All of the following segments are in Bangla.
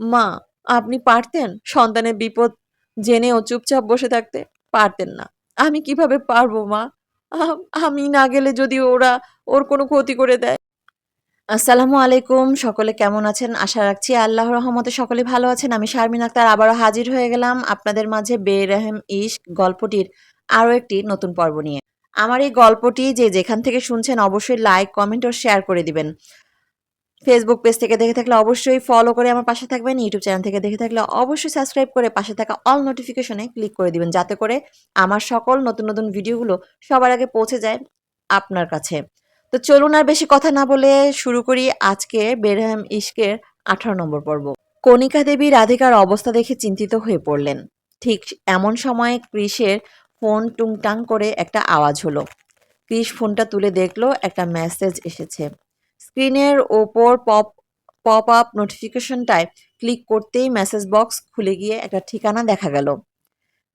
মা, আপনি পারতেন? সন্তানের বিপদ জেনেও চুপচাপ বসে থাকতে? পারতেন না। আমি কীভাবে পারব মা? আমি না গেলে যদি ওরা ওর কোনো ক্ষতি করে দেয়। আসসালামু আলাইকুম। সকলে কেমন আছেন? আশা রাখছি আল্লাহ রহমতে সকলে ভালো আছেন। আমি শারমিন আক্তার আবারও হাজির হয়ে গেলাম আপনাদের মাঝে বেরহেম ইশক গল্পটির আরও একটি নতুন পর্ব নিয়ে। আমার এই গল্পটি যে যেখান থেকে শুনছেন অবশ্যই লাইক, কমেন্ট ও শেয়ার করে দিবেন। ফেসবুক পেজ থেকে দেখে থাকলে অবশ্যই ফলো করে আমার পাশে থাকবেন ইউটিউব চ্যানেল থেকে দেখে থাকলে অবশ্যই সাবস্ক্রাইব করে পাশে থাকা অল নোটিফিকেশনে ক্লিক করে দিবেন, যাতে করে আমার সকল নতুন নতুন ভিডিওগুলো সবার আগে পৌঁছে যায় আপনার কাছে। তো চলুন আর বেশি কথা না বলে শুরু করি আজকে বেরহাম ইশকের আঠারো নম্বর পর্ব। কণিকা দেবী রাধিকার অবস্থা দেখে চিন্তিত হয়ে পড়লেন। ঠিক এমন সময় ক্রিসের ফোন টুংটাং করে একটা আওয়াজ হলো। ক্রিস ফোনটা তুলে দেখল, একটা মেসেজ এসেছে। স্ক্রিনের ওপর পপ পপ আপ নোটিফিকেশনটায় ক্লিক করতেই মেসেজ বক্স খুলে গিয়ে একটা ঠিকানা দেখা গেল।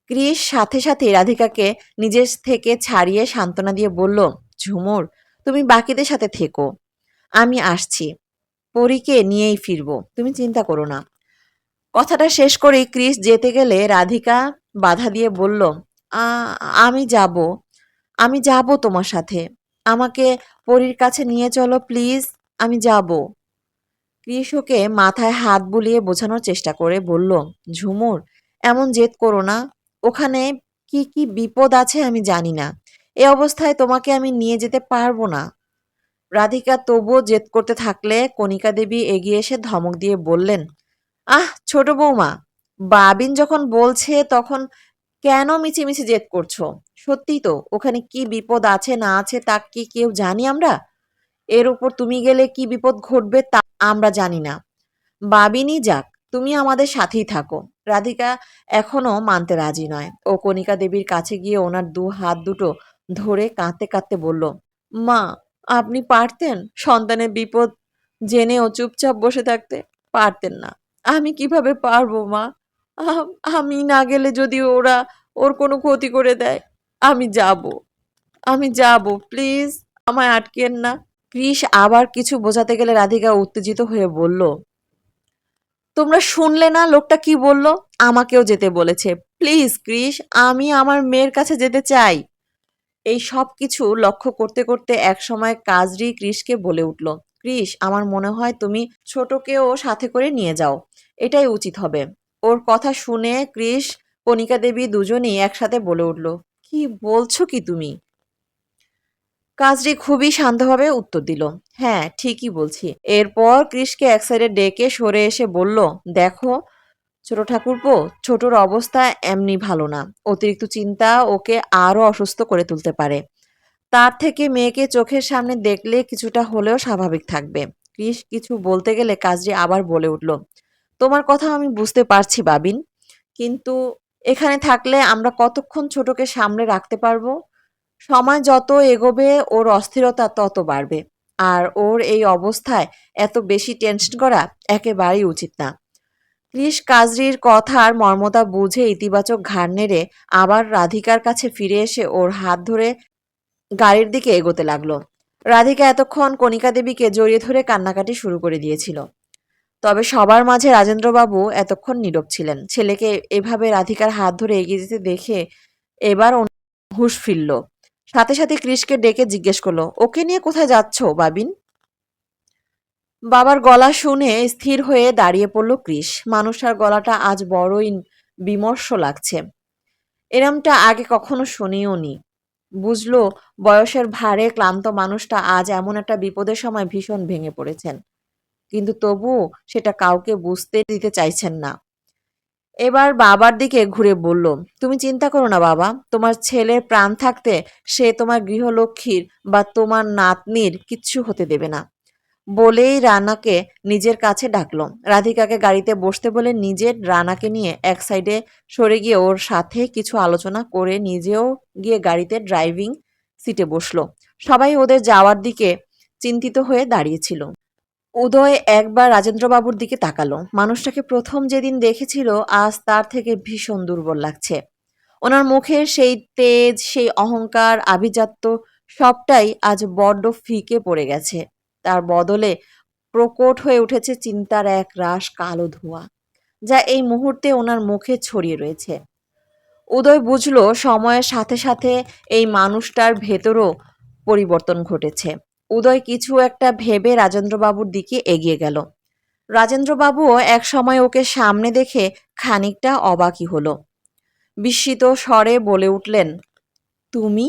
ক্রিস সাথে সাথে রাধিকাকে নিজের থেকে ছাড়িয়ে সান্ত্বনা দিয়ে বলল, ঝুমুর, তুমি বাকিদের সাথে থেকো। আমি আসছি। পরীকে নিয়েই ফিরবো। তুমি চিন্তা করো না। কথাটা শেষ করেই ক্রিস যেতে গেলে রাধিকা বাধা দিয়ে বলল আমি যাব। আমি যাব তোমার সাথে। আমাকে পরীর কাছে নিয়ে চলো, প্লিজ। আমি যাব। ওকে মাথায় হাত বুলিয়ে বোঝানোর চেষ্টা করে বলল, ঝুমুর, এমন জেদ করো না। ওখানে কি কি বিপদ আছে আমি জানি না। এ অবস্থায় তোমাকে আমি নিয়ে যেতে পারব না। রাধিকা তবুও জেদ করতে থাকলে কণিকা দেবী এগিয়ে এসে ধমক দিয়ে বললেন, আহ, ছোট বৌমা, বাবিন যখন বলছে তখন কেন মিছিমিছি জেদ করছ? সত্যিই তো, ওখানে কি বিপদ আছে না আছে তা কি কেউ জানি আমরা? এর উপর তুমি গেলে কি বিপদ ঘটবে তা আমরা জানি না। বাবিনই যাক, তুমি আমাদের সাথেই থাকো। রাধিকা এখনও মানতে রাজি নয়। ও কণিকা দেবীর কাছে গিয়ে ওনার দু হাত দুটো ধরে কাঁদতে কাঁদতে বলল, মা, আপনি পারতেন সন্তানের বিপদ জেনেও চুপচাপ বসে থাকতে? পারতেন না। আমি কীভাবে পারব, মা? আমি না গেলে যদি ওরা ওর কোনো ক্ষতি করে দেয়। আমি যাব। আমি যাব, প্লিজ, আমায় আটকেন না। ক্রিস আবার কিছু বোঝাতে গেলে রাধিকা উত্তেজিত হয়ে বলল, তোমরা শুনলে না লোকটা কি বলল? আমাকেও যেতে বলেছে। প্লিজ ক্রিস আমি আমার মেয়ের কাছে যেতে চাই। এই সব কিছু লক্ষ্য করতে করতে এক একসময় কাজরি ক্রিসকে বলে উঠল ক্রিস আমার মনে হয় তুমি ছোটকেও সাথে করে নিয়ে যাও। এটাই উচিত হবে। ওর কথা শুনে ক্রিস কণিকা দেবী দুজনেই একসাথে বলে উঠল, কি বলছো কি তুমি? কাজরি খুবই শান্তভাবে উত্তর দিল হ্যাঁ ঠিকই বলছি। এরপর ক্রিসকে এক সাইডে ডেকে সরে এসে বলল, দেখো, ছোট ঠাকুরপো, ছোটর অবস্থা এমনি ভালো না। অতিরিক্ত চিন্তা ওকে আরও অসুস্থ করে তুলতে পারে। তার থেকে মেয়েকে চোখের সামনে দেখলে কিছুটা হলেও স্বাভাবিক থাকবে। ক্রিস কিছু বলতে গেলে কাজরি আবার বলে উঠল, তোমার কথা আমি বুঝতে পারছি বাবিন, কিন্তু এখানে থাকলে আমরা কতক্ষণ ছোটকে সামনে রাখতে পারব? সময় যত এগোবে, ওর অস্থিরতা তত বাড়বে। আর ওর এই অবস্থায় এত বেশি টেনশন করা একেবারেই উচিত না। ক্রিস কাজরির কথার মর্মতা বুঝে ইতিবাচক ঘাড় নেড়ে আবার রাধিকার কাছে ফিরে এসে ওর হাত ধরে গাড়ির দিকে এগোতে লাগল। রাধিকা এতক্ষণ কণিকা দেবীকে জড়িয়ে ধরে কান্নাকাটি শুরু করে দিয়েছিল। তবে সবার মাঝে রাজেন্দ্রবাবু এতক্ষণ নীরব ছিলেন। ছেলেকে এভাবে রাধিকার হাত ধরে এগিয়ে যেতে দেখে এবার হুঁশ ফিরল। সাথে সাথে ক্রিসকে ডেকে জিজ্ঞেস করল, ওকে নিয়ে কোথায় যাচ্ছ, বাবিন? বাবার গলা শুনে স্থির হয়ে দাঁড়িয়ে পড়ল ক্রিস মানুষটার গলাটা আজ বড়ই বিমর্ষ লাগছে। এরমটা আগে কখনো শুনিও নি। বুঝলো, বয়সের ভারে ক্লান্ত মানুষটা আজ এমন একটা বিপদের সময় ভীষণ ভেঙে পড়েছেন। কিন্তু তবু সেটা কাউকে বুঝতে দিতে চাইছেন না। এবার বাবার দিকে ঘুরে বলল, তুমি চিন্তা করো না বাবা, তোমার ছেলের প্রাণ থাকতে সে তোমার গৃহলক্ষ্মীর বা তোমার নাতনির কিচ্ছু হতে দেবে না। বলেই রানাকে নিজের কাছে ডাকলো। রাধিকাকে গাড়িতে বসতে বলে নিজের রানাকে নিয়ে এক সাইডে সরে গিয়ে ওর সাথে কিছু আলোচনা করে নিজেও গিয়ে গাড়িতে ড্রাইভিং সিটে বসল। সবাই ওদের যাওয়ার দিকে চিন্তিত হয়ে দাঁড়িয়েছিল উদয় একবার রাজেন্দ্রবাবুর দিকে তাকালো। মানুষটাকে প্রথম যেদিন দেখেছিল, আজ তার থেকে ভীষণ দুর্বল লাগছে। ওনার মুখের সেই তেজ, সেই অহংকার, আভিজাত্য, সবটাই আজ বড্ড ফিকে পড়ে গেছে। তার বদলে প্রকট হয়ে উঠেছে চিন্তার এক রাশ কালো ধোঁয়া, যা এই মুহূর্তে ওনার মুখে ছড়িয়ে রয়েছে। উদয় বুঝল, সময়ের সাথে সাথে এই মানুষটার ভেতরও পরিবর্তন ঘটেছে। উদয় কিছু একটা ভেবে রাজেন্দ্রবাবুর দিকে এগিয়ে গেল। রাজেন্দ্রবাবুও এক সময় ওকে সামনে দেখে খানিকটা অবাকই হলো। বিস্মিত স্বরে বলে উঠলেন, তুমি?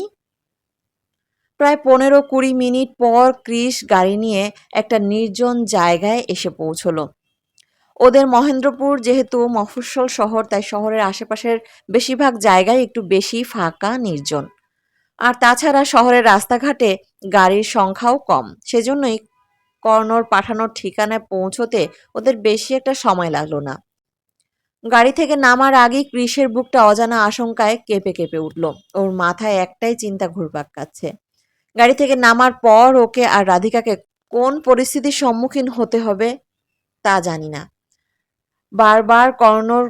প্রায় পনেরো কুড়ি মিনিট পর ক্রিস গাড়ি নিয়ে একটা নির্জন জায়গায় এসে পৌঁছলো। ওদের মহেন্দ্রপুর যেহেতু মফস্বল শহর, তাই শহরের আশেপাশের বেশিরভাগ জায়গায় একটু বেশি ফাঁকা, নির্জন। আর তাছাড়া শহরের রাস্তাঘাটে গাড়ির সংখ্যাও কম। সেজন্যই কর্ণর পাঠানোর ঠিকানায় পৌঁছতে ওদের বেশি একটা সময় লাগল না। গাড়ি থেকে নামার আগেই ক্রিসের বুকটা অজানা আশঙ্কায় কেঁপে কেঁপে উঠল। ওর মাথায় একটাই চিন্তা ঘুরপাক কাচ্ছে গাড়ি থেকে নামার পর ওকে আর রাধিকাকে কোন পরিস্থিতির সম্মুখীন হতে হবে তা জানি না। বারবার কর্ণর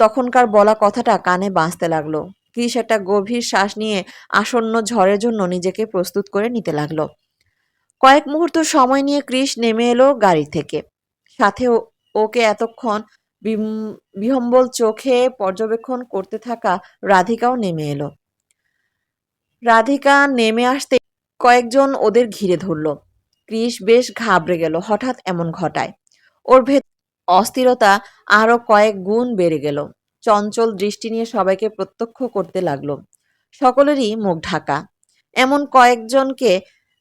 তখনকার বলা কথাটা কানে বাঁচতে লাগল। ক্রিস একটা গভীর শ্বাস নিয়ে আসন্ন ঝড়ের জন্য নিজেকে প্রস্তুত করে নিতে লাগল। কয়েক মুহূর্ত সময় নিয়ে ক্রিস নেমে এলো গাড়ি থেকে। সাথে ওকে এতক্ষণ বিহম্বল চোখে পর্যবেক্ষণ করতে থাকা রাধিকাও নেমে এলো। রাধিকা নেমে আসতে কয়েকজন ওদের ঘিরে ধরলো। ক্রিস বেশ ঘাবড়ে গেল হঠাৎ এমন ঘটায়। ওর ভেত অস্থিরতা আরও কয়েক গুণ বেড়ে গেল। চঞ্চল দৃষ্টি নিয়ে সবাইকে প্রত্যক্ষ করতে লাগল। সকলেরই মুখ ঢাকা। এমন কয়েকজনকে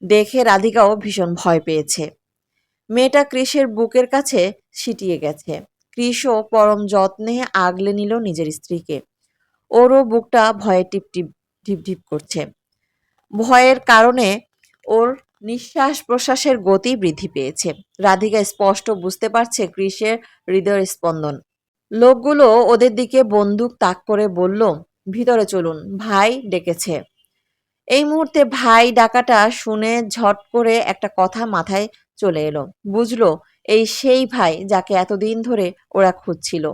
দেখে রাধিকাও ভীষণ ভয় পেয়েছে। মেয়েটা ক্রিসের বুকের কাছে ছিটিয়ে গেছে। ক্রিসও পরম যত্নে আগলে নিল নিজের স্ত্রীকে। ওরও বুকটা ভয়ে টিপ টিপ ঢিপ ঢিপ করছে। ভয়ের কারণে ওর নিঃশ্বাস প্রশ্বাসের গতি বৃদ্ধি পেয়েছে। রাধিকা স্পষ্ট বুঝতে পারছে ক্রিসের হৃদয়ের স্পন্দন। লোকগুলো ওদের দিকে বন্দুক তাক করে বলল, ভিতরে চলুন, ভাই ডেকেছে। এই মুহূর্তে ভাই ডাকাটা শুনে ঝট করে একটা কথা মাথায় চলে এলো। বুঝলো, এই সেই ভাই যাকে এতদিন ধরে ওরা খুঁজছিল।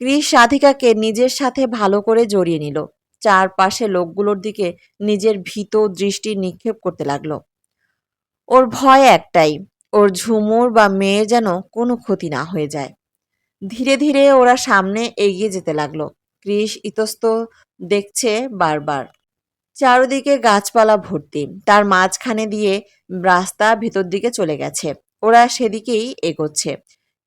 ক্রিস রাধিকাকে নিজের সাথে ভালো করে জড়িয়ে নিল। চারপাশে লোকগুলোর দিকে নিজের ভীত দৃষ্টি নিক্ষেপ করতে লাগল। ওর ভয় একটাই, ওর ঝুমুর বা মেয়ের যেন কোনো ক্ষতি না হয়ে যায়। ধীরে ধীরে ওরা সামনে এগিয়ে যেতে লাগল। ক্রিস ইতস্ত দেখছে বারবার। চারদিকে গাছপালা ভর্তি। তার মাঝখানে দিয়ে রাস্তা ভেতর দিকে চলে গেছে। ওরা সেদিকেই এগোচ্ছে।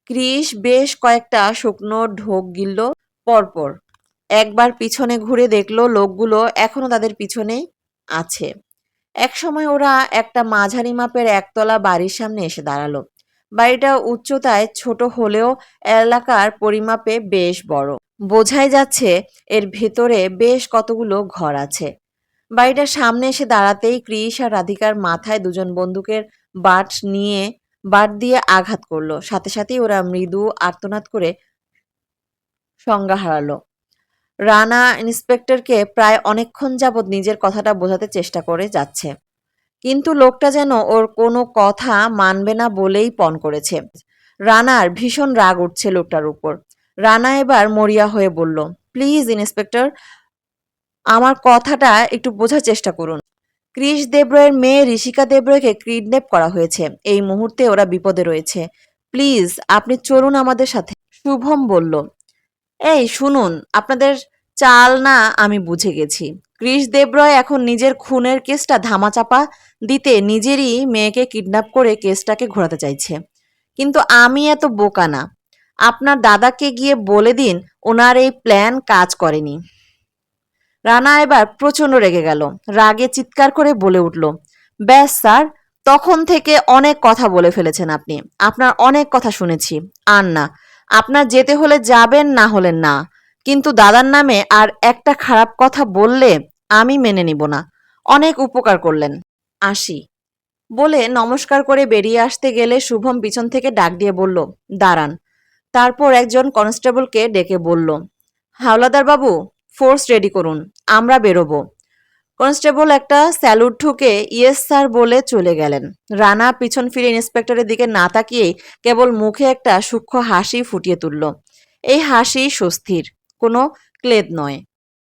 ক্রিস বেশ কয়েকটা শুকনো ঢোক গিলল পরপর। একবার পিছনে ঘুরে দেখল লোকগুলো এখনও তাদের পিছনেই আছে। একসময় ওরা একটা মাঝারি মাপের একতলা বাড়ির সামনে এসে দাঁড়াল। বাড়িটা উচ্চতায় ছোট হলেও এলাকার পরিমাপে বেশ বড়। বোঝাই যাচ্ছে এর ভেতরে বেশ কতগুলো ঘর আছে। বাড়িটার সামনে এসে দাঁড়াতেই ক্রিস আর রাধিকার মাথায় দুজন বন্দুকের বাট নিয়ে বাট দিয়ে আঘাত করল। সাথে সাথেই ওরা মৃদু আর্তনাদ করে সংজ্ঞা হারালো। রানা ইন্সপেক্টরকে প্রায় অনেকক্ষণ যাবৎ নিজের কথাটা বোঝাতে চেষ্টা করে যাচ্ছে। কিন্তু লোকটা যেন ওর কোনো কথা মানবে না বলেই পণ করেছে। রানার ভীষণ রাগ উঠছে লোকটার উপর। রানা এবার মরিয়া হয়ে বলল, প্লিজ ইন্সপেক্টর, আমার কথাটা একটু বোঝার চেষ্টা করুন। ক্রিস দেবরয়ের মেয়ে ঋষিকা দেবরয়কে কিডন্যাপ করা হয়েছে। এই মুহূর্তে ওরা বিপদে রয়েছে। প্লিজ, আপনি চলুন আমাদের সাথে। শুভম বলল, এই, শুনুন, আপনাদের চাল না আমি বুঝে গেছি। ক্রিস দেবরয় এখন নিজের খুনের কেসটা ধামাচাপা দিতে নিজেরই মেয়েকে কিডন্যাপ করে কেসটাকে ঘোরাতে চাইছে। কিন্তু আমি এত বোকা না। আপনার দাদাকে গিয়ে বলে দিন ওনার এই প্ল্যান কাজ করেনি। রানা এবার প্রচণ্ড রেগে গেল। রাগে চিৎকার করে বলে উঠল, ব্যাস স্যার, তখন থেকে অনেক কথা বলে ফেলেছেন আপনি। আপনার অনেক কথা শুনেছি। আর না, আপনার যেতে হলে যাবেন না হলে না। কিন্তু দাদার নামে আর একটা খারাপ কথা বললে আমি মেনে নিব না। অনেক উপকার করলেন। আসি। বলে নমস্কার করে বেরিয়ে আসতে গেলে শুভম পিছন থেকে ডাক দিয়ে বলল, দাঁড়ান। তারপর একজন কনস্টেবলকে ডেকে বলল, হাওলাদার বাবু, ফোর্স রেডি করুন, আমরা বেরোবো। কনস্টেবল একটা স্যালুট ঠুকে, ইয়েস স্যার বলে চলে গেলেন। রানা পিছন ফিরে ইন্সপেক্টরের দিকে না তাকিয়েই কেবল মুখে একটা সূক্ষ্ম হাসি ফুটিয়ে তুলল। এই হাসি স্বস্তির কোনো ক্লেদ নয়।